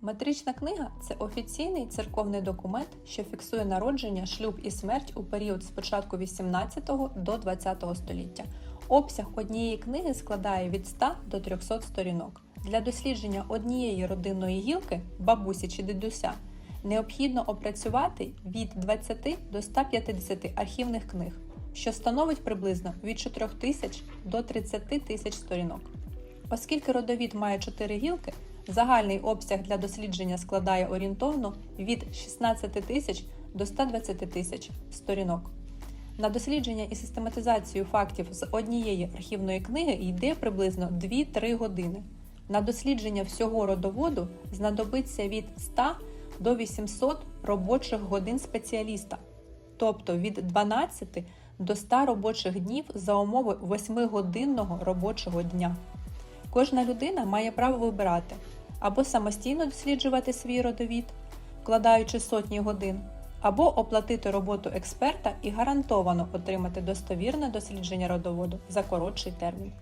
Метрична книга це офіційний церковний документ, що фіксує народження, шлюб і смерть у період з початку 18 до 20 століття. Обсяг однієї книги складає від 100 до 300 сторінок. Для дослідження однієї родинної гілки, бабусі чи дідуся, необхідно опрацювати від 20 до 150 архівних книг, що становить приблизно від 4 тисяч до 30 тисяч сторінок. Оскільки родовід має 4 гілки, загальний обсяг для дослідження складає орієнтовно від 16 тисяч до 120 тисяч сторінок. На дослідження і систематизацію фактів з однієї архівної книги йде приблизно 2-3 години. На дослідження всього родоводу знадобиться від 100 до 800 робочих годин спеціаліста, тобто від 12 до 100 робочих днів за умови 8-годинного робочого дня. Кожна людина має право вибирати або самостійно досліджувати свій родовід, вкладаючи сотні годин, або оплатити роботу експерта і гарантовано отримати достовірне дослідження родоводу за коротший термін.